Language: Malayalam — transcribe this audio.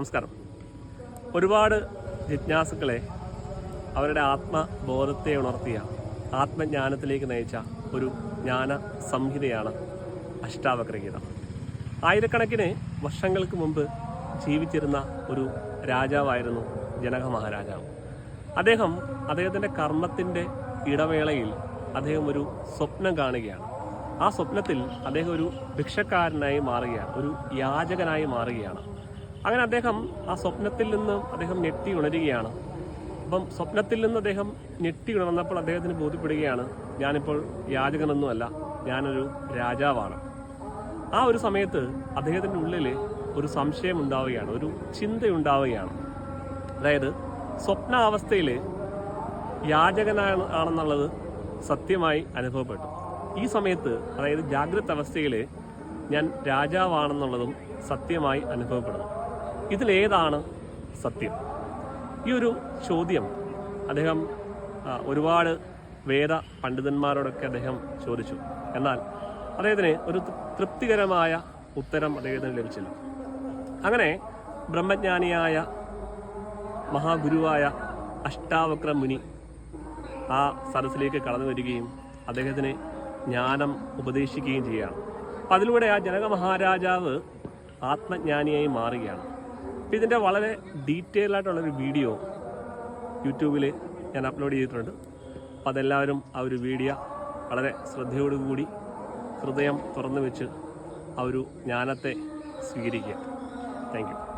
നമസ്കാരം. ഒരുപാട് ജിജ്ഞാസുക്കളെ അവരുടെ ആത്മബോധത്തെ ഉണർത്തിയ ആത്മജ്ഞാനത്തിലേക്ക് നയിച്ച ഒരു ജ്ഞാന സംഹിതയാണ് അഷ്ടാവക്രഗീത ആയിരക്കണക്കിന് വർഷങ്ങൾക്ക് മുമ്പ് ജീവിച്ചിരുന്ന ഒരു രാജാവായിരുന്നു ജനക മഹാരാജാവ്. അദ്ദേഹം അദ്ദേഹത്തിന്റെ കർമ്മത്തിന്റെ ഇടവേളയിൽ അദ്ദേഹം ഒരു സ്വപ്നം കാണുകയാണ്. ആ സ്വപ്നത്തിൽ അദ്ദേഹം ഒരു ഭിക്ഷക്കാരനായി മാറുകയാണ് ഒരു യാചകനായി മാറുകയാണ്. അങ്ങനെ അദ്ദേഹം ആ സ്വപ്നത്തിൽ നിന്ന് അദ്ദേഹം ഞെട്ടി ഉണരുകയാണ്. അപ്പം സ്വപ്നത്തിൽ നിന്ന് അദ്ദേഹം ഞെട്ടി ഉണർന്നപ്പോൾ അദ്ദേഹത്തിന് ബോധ്യപ്പെടുകയാണ് ഞാനിപ്പോൾ യാചകനൊന്നുമല്ല ഞാനൊരു രാജാവാണ്. ആ ഒരു സമയത്ത് അദ്ദേഹത്തിന്റെ ഉള്ളിൽ ഒരു സംശയം ഉണ്ടാവുകയാണ് ഒരു ചിന്തയുണ്ടാവുകയാണ്. അതായത് സ്വപ്നാവസ്ഥയിൽ യാചകനാണെന്നുള്ളത് സത്യമായി അനുഭവപ്പെട്ടു. ഈ സമയത്ത് അതായത് ജാഗ്രത അവസ്ഥയിൽ ഞാൻ രാജാവാണെന്നുള്ളതും സത്യമായി അനുഭവപ്പെടുന്നു. ഇതിലേതാണ് സത്യം? ഈ ഒരു ചോദ്യം അദ്ദേഹം ഒരുപാട് വേദ പണ്ഡിതന്മാരോടൊക്കെ അദ്ദേഹം ചോദിച്ചു. എന്നാൽ അദ്ദേഹത്തിന് ഒരു തൃപ്തികരമായ ഉത്തരം അദ്ദേഹത്തിന് ലഭിച്ചില്ല. അങ്ങനെ ബ്രഹ്മജ്ഞാനിയായ മഹാഗുരുവായ അഷ്ടാവക്ര മുനി ആ സദസ്സിലേക്ക് കടന്നു വരികയും അദ്ദേഹത്തിന് ജ്ഞാനം ഉപദേശിക്കുകയും ചെയ്യുകയാണ്. അപ്പം അതിലൂടെ ആ ജനക മഹാരാജാവ് ആത്മജ്ഞാനിയായി മാറുകയാണ്. ഇതിന്റെ വളരെ ഡീറ്റെയിൽ ആയിട്ടുള്ളൊരു വീഡിയോ യൂട്യൂബിൽ ഞാൻ അപ്ലോഡ് ചെയ്തിട്ടുണ്ട്. അപ്പോൾ അതെല്ലാവരും ആ ഒരു വീഡിയോ വളരെ ശ്രദ്ധയോടുകൂടി ഹൃദയം തുറന്നു വെച്ച് ആ ഒരു ജ്ഞാനത്തെ സ്വീകരിക്കുക. Thank you